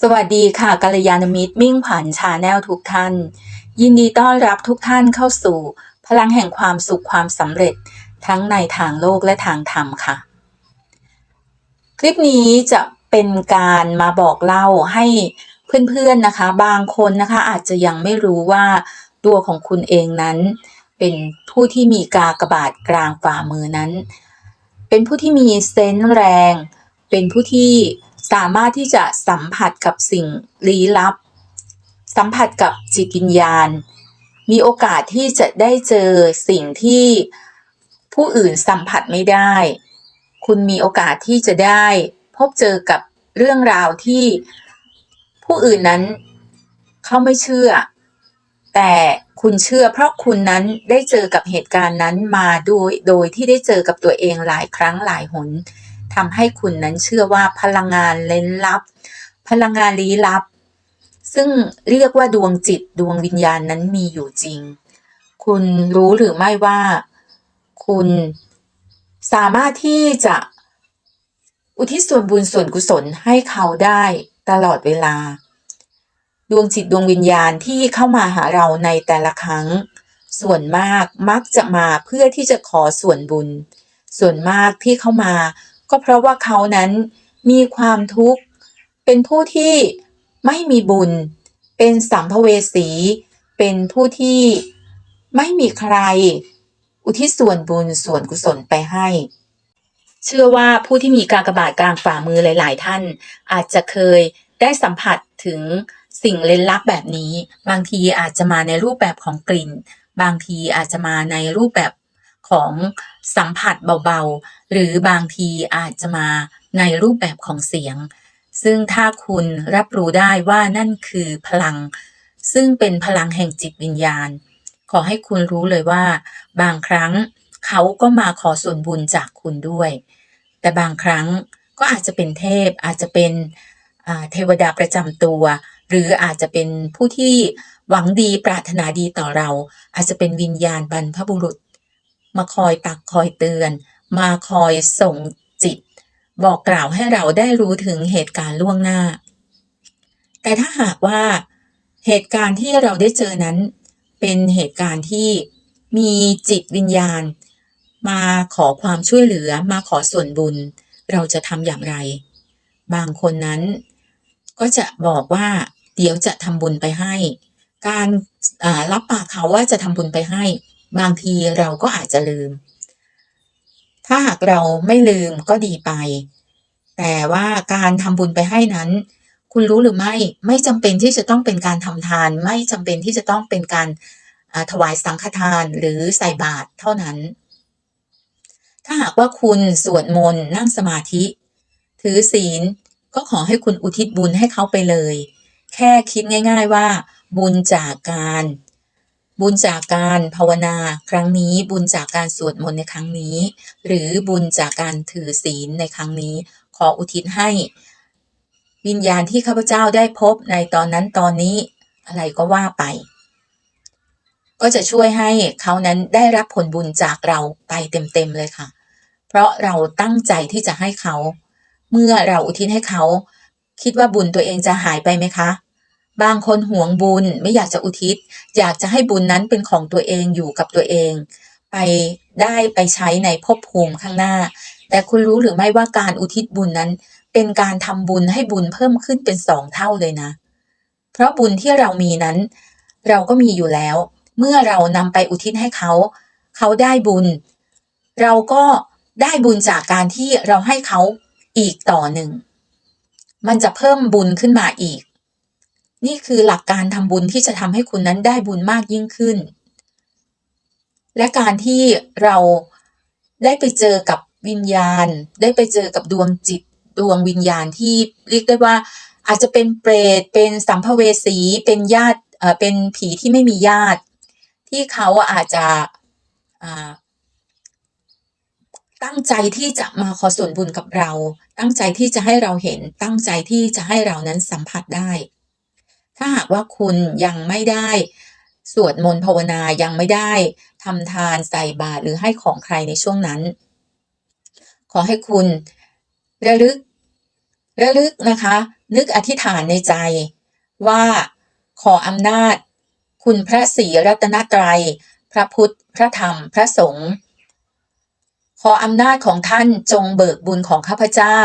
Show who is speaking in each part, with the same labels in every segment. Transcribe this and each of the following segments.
Speaker 1: สวัสดีค่ะกัลยาณมิตรมิ่งผันชาแนลทุกท่าน ยินดีต้อนรับทุกท่านเข้าสู่ พลังแห่งความสุขความสำเร็จ ทั้งในทางโลกและทางธรรมค่ะ คลิปนี้จะเป็นการมาบอกเล่าให้เพื่อนๆนะคะ บางคนนะคะอาจจะยังไม่รู้ว่าตัวของคุณเองนั้น เป็นผู้ที่มีกากบาทกลางฝ่ามือนั้น เป็นผู้ที่มีเซนส์แรง เป็นผู้ที่ สามารถที่จะสัมผัสกับสิ่งลี้ลับ สัมผัสกับจิตวิญญาณ มีโอกาสที่จะได้เจอสิ่งที่ผู้อื่นสัมผัสไม่ได้ คุณมีโอกาสที่จะได้พบเจอกับเรื่องราวที่ผู้อื่นนั้นเขาไม่เชื่อ แต่คุณเชื่อเพราะคุณนั้นได้เจอกับเหตุการณ์นั้นมาโดยโดยที่ได้เจอกับตัวเองหลายครั้งหลายหน ทำให้คุณนั้นเชื่อว่าพลังงานเล้นลับ พลังงานลี้ลับ ซึ่งเรียกว่าดวงจิตดวงวิญญาณนั้นมีอยู่จริง คุณรู้หรือไม่ว่า คุณสามารถที่จะอุทิศส่วนบุญส่วนกุศลให้เขาได้ตลอดเวลา ดวงจิตดวงวิญญาณที่เข้ามาหาเราในแต่ละครั้ง ส่วนมากมักจะมาเพื่อที่จะขอส่วนบุญ ส่วนมากที่เข้ามา ก็เพราะว่าเขานั้นมีความทุกข์ เป็นผู้ที่ไม่มีบุญ เป็นสัมภเวสี เป็นผู้ที่ไม่มีใคร อุทิศส่วนบุญส่วนกุศลไปให้ เชื่อว่าผู้ที่มีการกระบาทกลางฝ่ามือหลาย ๆ ท่าน อาจจะเคยได้สัมผัสถึงสิ่งเล่นลับแบบนี้ บางทีอาจจะมาในรูปแบบของกลิ่น บางทีอาจจะมาในรูปแบบ ของสัมผัสเบาๆ หรือบางทีอาจจะมาในรูปแบบของเสียง ซึ่งถ้าคุณรับรู้ได้ว่านั่นคือพลัง ซึ่งเป็นพลังแห่งจิตวิญญาณ ขอให้คุณรู้เลยว่า บางครั้งเขาก็มาขอส่วนบุญจากคุณด้วย แต่บางครั้งก็อาจจะเป็นเทพอาจจะเป็นเทวดาประจำตัว หรืออาจจะเป็นผู้ที่หวังดีปรารถนาดีต่อเรา อาจจะเป็นวิญญาณบรรพบุรุษ มาคอยตักคอยเตือน มาคอยส่งจิต บอกกล่าวให้เราได้รู้ถึงเหตุการณ์ล่วงหน้า แต่ถ้าหากว่าเหตุการณ์ที่เราได้เจอนั้น เป็นเหตุการณ์ที่มีจิตวิญญาณ มาขอความช่วยเหลือมาขอส่วนบุญ เราจะทำอย่างไร บางคนนั้น ก็จะบอกว่า เดี๋ยวจะทำบุญไปให้ การารับปากเขาว่าจะทำบุญไปให้ บางทีเราก็อาจจะลืม ถ้าหากเราไม่ลืมก็ดีไป แต่ว่าการทำบุญไปให้นั้น คุณรู้หรือไม่ ไม่จำเป็นที่จะต้องเป็นการทำทาน ไม่จำเป็นที่จะต้องเป็นการถวายสังฆทานหรือใส่บาตรเท่านั้น ถ้าหากว่าคุณสวดมนต์นั่งสมาธิ ถือศีลก็ขอให้คุณอุทิศบุญให้เขาไปเลย แค่คิดง่าย ๆว่า บุญจากการ บุญจากการภาวนาครั้งนี้ บุญจากการสวดมนต์ในครั้งนี้ หรือบุญจากการถือศีลในครั้งนี้ ขออุทิศให้ วิญญาณที่ข้าพเจ้าได้พบในตอนนั้นตอนนี้อะไรก็ว่าไป ก็จะช่วยให้เขานั้นได้รับผลบุญจากเราไปเต็มๆเลยค่ะ เพราะเราตั้งใจที่จะให้เขา เมื่อเราอุทิศให้เขา คิดว่าบุญตัวเองจะหายไปไหมคะ บางคนหวงบุญไม่อยากจะอุทิศ อยากจะให้บุญนั้นเป็นของตัวเองอยู่กับตัวเอง ไปได้ไปใช้ในภพภูมิข้างหน้า แต่คุณรู้หรือไม่ว่าการอุทิศบุญนั้น เป็นการทำบุญให้บุญเพิ่มขึ้นเป็นสองเท่าเลยนะ เพราะบุญที่เรามีนั้น เราก็มีอยู่แล้ว เมื่อเรานำไปอุทิศให้เขา เขาได้บุญ เราก็ได้บุญจากการที่เราให้เขาอีกต่อหนึ่ง มันจะเพิ่มบุญขึ้นมาอีก นี่คือหลักการทำบุญที่จะทำให้คุณนั้นได้บุญมากยิ่งขึ้น และการที่เราได้ไปเจอกับวิญญาณ ได้ไปเจอกับดวงจิตดวงวิญญาณที่เรียกได้ว่าอาจจะเป็นเปรต เป็นสัมภเวสี เป็นญาติเป็นผีที่ไม่มีญาติ ที่เขาอาจจะตั้งใจที่จะมาขอส่วนบุญกับเรา ตั้งใจที่จะให้เราเห็น ตั้งใจที่จะให้เรานั้นสัมผัสได้ ถ้าหากว่าคุณยังไม่ได้สวดมนต์ภาวนายังไม่ได้ทำทานใส่บาตรหรือให้ของใครในช่วงนั้น ขอให้คุณระลึกระลึกนะคะ นึกอธิษฐานในใจว่าขออำนาจ คุณพระศรีรัตนตรัย พระพุทธ พระธรรม พระสงฆ์ขออำนาจของท่านจงเบิกบุญของข้าพเจ้า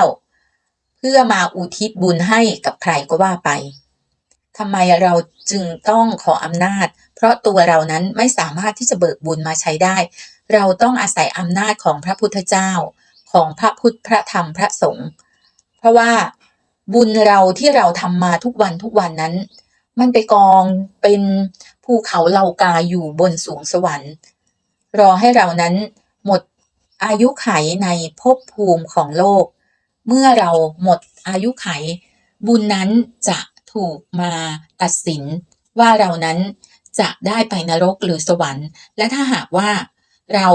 Speaker 1: เพื่อมาอุทิศบุญให้กับใครก็ว่าไป ทำไมเราจึงต้องขออำนาจ เพราะตัวเรานั้นไม่สามารถที่จะเบิกบุญมาใช้ได้ เราต้องอาศัยอำนาจของพระพุทธเจ้า ของพระพุทธพระธรรมพระสงฆ์เพราะว่าบุญเราที่เราทำมาทุกวันทุกวันนั้น มันไปกองเป็นภูเขาเหล่ากาอยู่บนสวงสวรรค์ รอให้เรานั้นหมดอายุไขในภพภูมิของโลก เมื่อเราหมดอายุไข บุญนั้นจะ ถูกมาตัดสินว่าเรานั้นจะได้ไปนรกหรือสวรรค์ และถ้าหากว่าเรา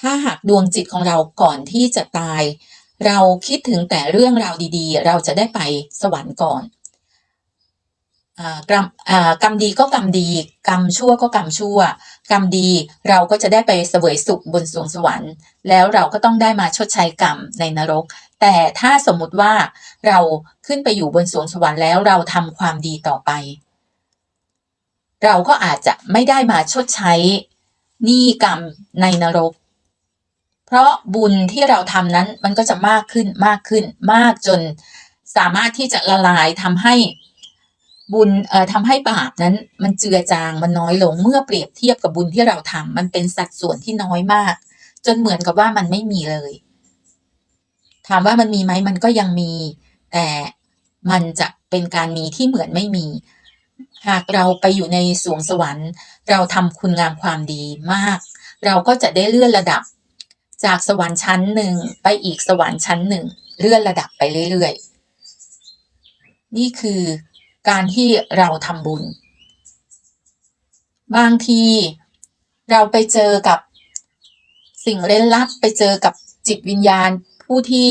Speaker 1: ถ้าหากดวงจิตของเราก่อนที่จะตาย เราคิดถึงแต่เรื่องราวดีๆ เราจะได้ไปสวรรค์ก่อน กรรมกรรมดีก็กรรมดี กรรมชั่วก็กรรมชั่ว กรรมดีเราก็จะได้ไปเสวยสุขบนสวงสวรรค์ แล้วเราก็ต้องได้มาชดใช้กรรมในนรก แต่ถ้าสมมุติว่าเราขึ้นไปอยู่บนสวงสวรรค์แล้วเราทำความดีต่อไป เราก็อาจจะไม่ได้มาชดใช้หนี้กรรมในนรก เพราะบุญที่เราทำนั้นมันก็จะมากขึ้นมากขึ้นมากจนสามารถที่จะละลายทำให้ บุญทำให้บาปนั้นมันเจือจางมันน้อยลงเมื่อเปรียบเทียบกับบุญที่เราทำมันเป็นสัดส่วนที่น้อยมาก จนเหมือนกับว่ามันไม่มีเลย ถามว่ามันมีไหมมันก็ยังมี แต่มันจะเป็นการมีที่เหมือนไม่มี หากเราไปอยู่ในสวงสวรรค์ เราทำคุณงามความดีมาก เราก็จะได้เลื่อนระดับ จากสวรรค์ชั้นหนึ่งไปอีกสวรรค์ชั้นหนึ่งเลื่อนระดับไปเรื่อยๆ นี่คือ การที่เราทำบุญ บางทีเราไปเจอกับสิ่งเร้นลับไปเจอกับจิตวิญญาณผู้ที่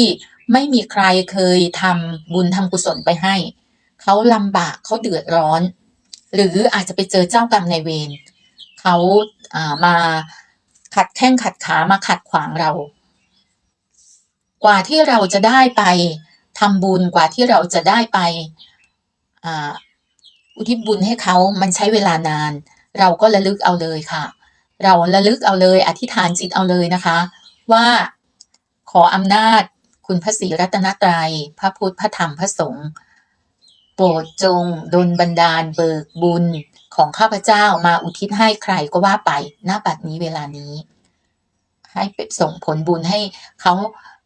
Speaker 1: ไม่มีใครเคยทำบุญทำกุศลไปให้ เขาลำบากเขาเดือดร้อน หรืออาจจะไปเจอเจ้ากรรมในเวรเขาามาขัดแข้งขัดขามาขัดขวางเรา กว่าที่เราจะได้ไปทำบุญกว่าที่เราจะได้ไป อุทิศบุญให้เขามันใช้เวลานาน เราก็ระลึกเอาเลยค่ะ เราระลึกเอาเลย อธิษฐานจิตเอาเลยนะคะ ว่าขออำนาจคุณพระศรีรัตนตรัย พระพุทธพระธรรมพระสงฆ์โปรดจงดลบันดาลเบิกบุญของข้าพเจ้ามาอุทิศให้ใครก็ว่าไปณบัดนี้เวลานี้ ให้ส่งผลบุญให้เขา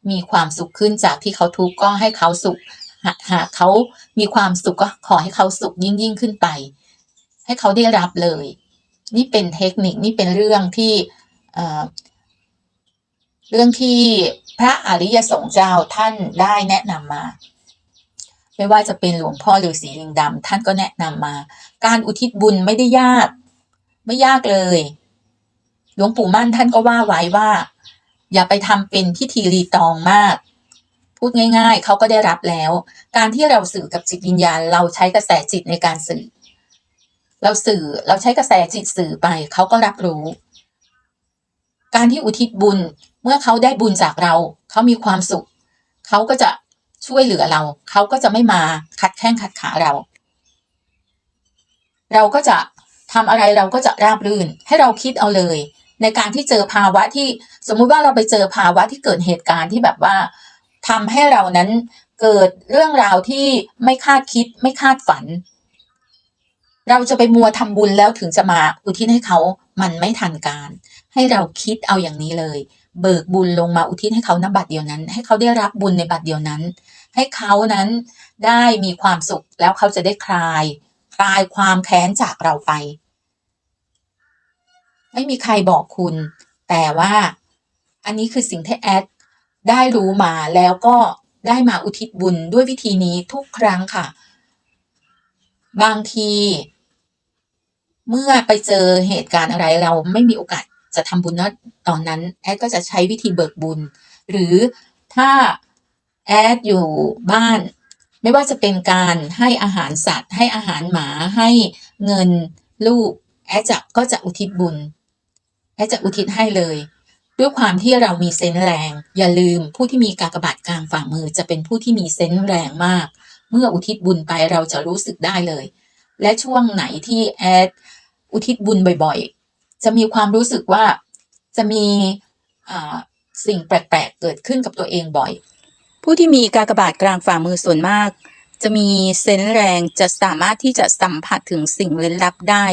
Speaker 1: มีความสุขขึ้นจากที่เขาทุกข์ก็ให้เขาสุข หากหากเขามีความสุขก็ขอให้เขาสุขยิ่งยิ่งขึ้นไป ให้เขาได้รับเลย นี่เป็นเทคนิคนี่เป็นเรื่องที่เเรื่องที่พระอริยสงฆ์เจ้าท่านได้แนะนำมา ไม่ว่าจะเป็นหลวงพ่อฤาษีลิงดำท่านก็แนะนำมา การอุทิศบุญไม่ได้ยาก ไม่ยากเลย หลวงปู่มั่นท่านก็ว่าไว้ว่า อย่าไปทำเป็นพิธีรีตองมาก พูดง่าย ๆ เขาก็ได้รับแล้ว การที่เราสื่อกับจิตวิญญาณ เราใช้กระแสจิตในการสื่อ เราสื่อเราใช้กระแสจิตสื่อไป เขาก็รับรู้ การที่อุทิศบุญเมื่อเขาได้บุญจากเรา เขามีความสุข เขาก็จะช่วยเหลือเรา เขาก็จะไม่มาขัดแข้งขัดขาเรา เราก็จะทำอะไรเราก็จะราบรื่นให้เราคิดเอาเลย ในการที่เจอภาวะที่สมมุติว่าเราไปเจอภาวะที่เกิดเหตุการณ์ที่แบบว่า ทำให้เรานั้นเกิดเรื่องราวที่ไม่คาดคิดไม่คาดฝัน เราจะไปมัวทำบุญแล้วถึงจะมาอุทิศให้เขามันไม่ทันการ ให้เราคิดเอาอย่างนี้เลย เบิกบุญลงมาอุทิศให้เขาณบัดเดียวนั้น ให้เขาได้รับบุญในบัดเดียวนั้น ให้เขานั้นได้มีความสุขแล้วเขาจะได้คลายคลายความแค้นจากเราไป ไม่มีใครบอกคุณ แต่ว่าอันนี้คือสิ่งที่แอด ได้รู้มาแล้วก็ได้มาอุทิศบุญด้วยวิธีนี้ทุกครั้งค่ะ บางที เมื่อไปเจอเหตุการณ์อะไรเราไม่มีโอกาสจะทำบุญนะตอนนั้น แอดก็จะใช้วิธีเบิกบุญ หรือถ้าแอดอยู่บ้าน ไม่ว่าจะเป็นการให้อาหารสัตว์ ให้อาหารหมาให้เงินลูก แอดจะก็จะอุทิศบุญ แอดจะอุทิศให้เลย ด้วยความที่เรามีเซนส์แรง อย่าลืมผู้ที่มีกากบาทกลางฝ่ามือจะเป็นผู้ที่มีเซนส์แรงมาก เมื่ออุทิศบุญไปเราจะรู้สึกได้เลย และช่วงไหนที่แอดอุทิศบุญบ่อยๆ จะมีความรู้สึกว่าจะมีอ่าสิ่งแปลกๆ เกิดขึ้นกับตัวเองบ่อย ผู้ที่มีกากบาทกลางฝ่ามือส่วนมาก จะมีเซนส์แรงจะสามารถที่จะสัมผัสถึงสิ่งลึกลับได้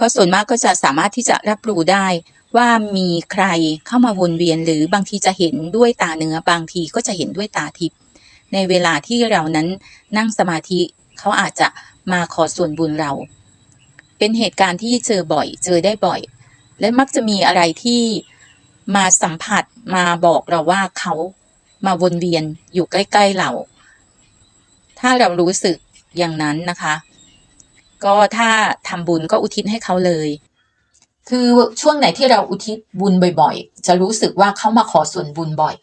Speaker 1: ก็ส่วนมากก็จะสามารถที่จะรับรู้ได้ ว่ามีใครเข้ามาวนเวียนหรือบางทีจะเห็นด้วยตาเนื้อบางทีก็จะเห็นด้วยตาทิพย์ในเวลาที่เรานั้นนั่งสมาธิเขาอาจจะมาขอส่วนบุญเรา เป็นเหตุการณ์ที่เจอบ่อย เจอได้บ่อย และมักจะมีอะไรที่มาสัมผัสมาบอกเราว่าเขามาวนเวียนอยู่ใกล้ ๆเรา ถ้าเรารู้สึกอย่างนั้นนะคะ ก็ถ้าทำบุญก็อุทิศให้เขาเลย คือช่วงไหนที่เราอุทิศบุญบ่อย ๆ จะรู้สึกว่าเขามาขอส่วนบุญบ่อย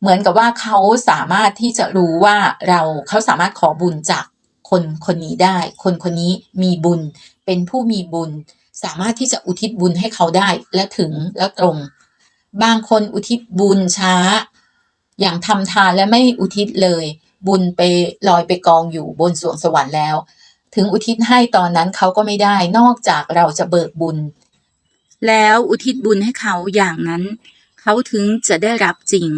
Speaker 1: เหมือนกับว่าเขาสามารถที่จะรู้ว่าเราเขาสามารถขอบุญจากคนคนนี้ได้ คนคนนี้มีบุญ เป็นผู้มีบุญ สามารถที่จะอุทิศบุญให้เขาได้และถึงและตรง บางคนอุทิศบุญช้า อย่างทำทานและไม่อุทิศเลย บุญไปลอยไปกองอยู่บนสวงสวรรค์แล้ว ถึงอุทิศให้ตอนนั้นเขาก็ไม่ได้ นอกจากเราจะเบิกบุญ แล้วอุทิศบุญให้เขาอย่างนั้น เขาถึงจะได้รับจริง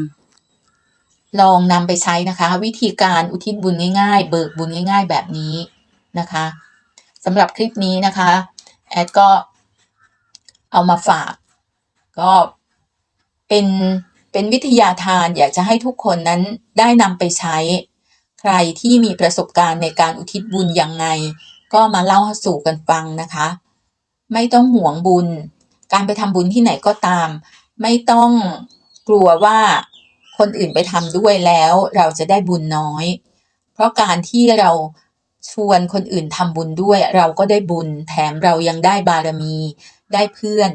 Speaker 1: ลองนำไปใช้นะคะ วิธีการอุทิศบุญง่าย ๆ เบิกบุญง่าย ๆ แบบนี้นะคะสำหรับคลิปนี้นะคะแอดก็เอามาฝาก ก็เป็นเป็นวิทยาทานอยากจะให้ทุกคนนั้นได้นำไปใช้ ใครที่มีประสบการณ์ในการอุทิศบุญยังไง ก็มาเล่าสู่กันฟังนะคะ ไม่ต้องห่วงบุญ การไปทำบุญที่ไหนก็ตาม ไม่ต้องกลัวว่าคนอื่นไปทำด้วยแล้วเราจะได้บุญน้อย เพราะการที่เราชวนคนอื่นทำบุญด้วย เราก็ได้บุญแถมเรายังได้บารมี ได้เพื่อน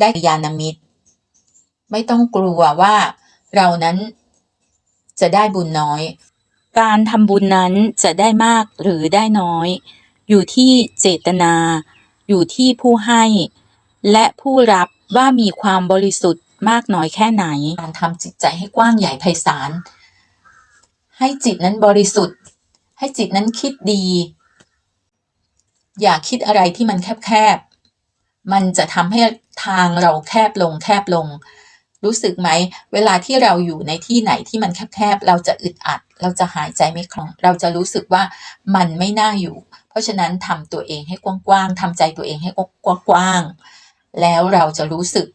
Speaker 1: ได้กัลยาณมิตร ไม่ต้องกลัวว่าเรานั้นจะได้บุญน้อย การทำบุญนั้นจะได้มากหรือได้น้อย อยู่ที่เจตนา อยู่ที่ผู้ให้ และผู้รับว่ามีความบริสุทธิ์มากน้อยแค่ไหน การทำจิตใจให้กว้างใหญ่ไพศาล ให้จิตนั้นบริสุทธิ์ ให้จิตนั้นคิดดี อย่าคิดอะไรที่มันแคบๆ มันจะทำให้ทางเราแคบลงแคบลง รู้สึกไหม เวลาที่เราอยู่ในที่ไหนที่มันแคบๆ เราจะอึดอัด เราจะหายใจไม่คล่อง เราจะรู้สึกว่ามันไม่น่าอยู่ เพราะฉะนั้นทำตัวเองให้กว้างๆทำใจตัวเองให้กว้างๆ แล้วเราจะรู้สึก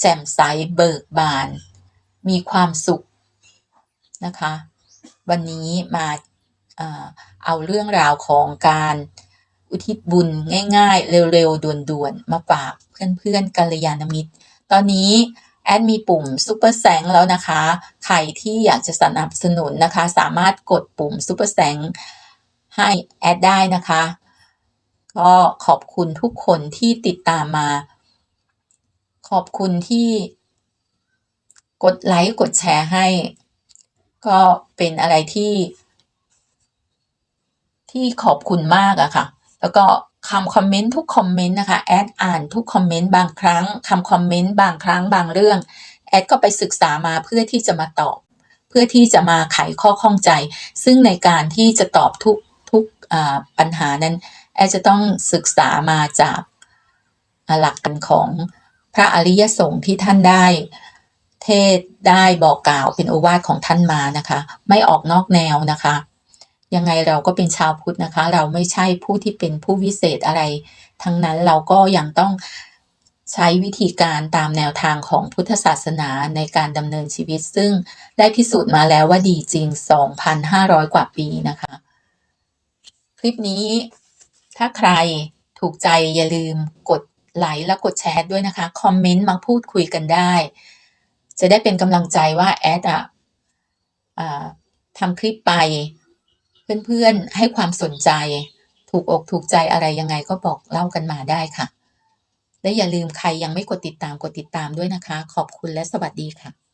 Speaker 1: แจ่มใสเบิกบาน มีความสุขนะคะ วันนี้มาเอาเรื่องราวของการอุทิศบุญง่าย ๆ เร็ว ๆ ด่วน ๆ มาฝากเพื่อนๆกัลยาณมิตร ตอนนี้แอดมีปุ่มซุปเปอร์แซงแล้วนะคะ ใครที่อยากจะสนับสนุนนะคะ สามารถกดปุ่มซุปเปอร์แซงให้แอดได้นะคะ ก็ขอบคุณทุกคนที่ติดตามมา ขอบคุณที่กดไลค์กดแชร์ให้ ก็เป็นอะไรที่ ที่ขอบคุณมากอะค่ะ แล้วก็คำคอมเมนต์ทุกคอมเมนต์นะคะแอดอ่านทุกคอมเมนต์บางครั้งคำคอมเมนต์บางครั้งบางเรื่องแอดก็ไปศึกษามาเพื่อที่จะมาตอบ เพื่อที่จะมาไขข้อข้องใจ ซึ่งในการที่จะตอบทุกทุกปัญหานั้น แอดจะต้องศึกษามาจากหลักการของพระอริยสงฆ์ที่ท่านได้เทศได้บอกกล่าวเป็นโอวาทของท่านมานะคะ ไม่ออกนอกแนวนะคะ ยังไงเราก็เป็นชาวพุทธนะคะ เราไม่ใช่ผู้ที่เป็นผู้วิเศษอะไร ทั้งนั้นเราก็ยังต้องใช้วิธีการตามแนวทางของพุทธศาสนาในการดำเนินชีวิต ซึ่งได้พิสูจน์มาแล้วว่าดีจริง 2,500 กว่าปีนะคะ คลิปนี้ ถ้าใครถูกใจอย่าลืมกดไลค์และกดแชร์ด้วยนะคะ คอมเมนต์มาพูดคุยกันได้ จะได้เป็นกำลังใจว่าแอดอะอ่าทำคลิปไป เพื่อนๆให้ความสนใจ ถูกอกถูกใจอะไรยังไงก็บอกเล่ากันมาได้ค่ะ และอย่าลืมใครยังไม่กดติดตามกดติดตามด้วยนะคะ ขอบคุณและสวัสดีค่ะ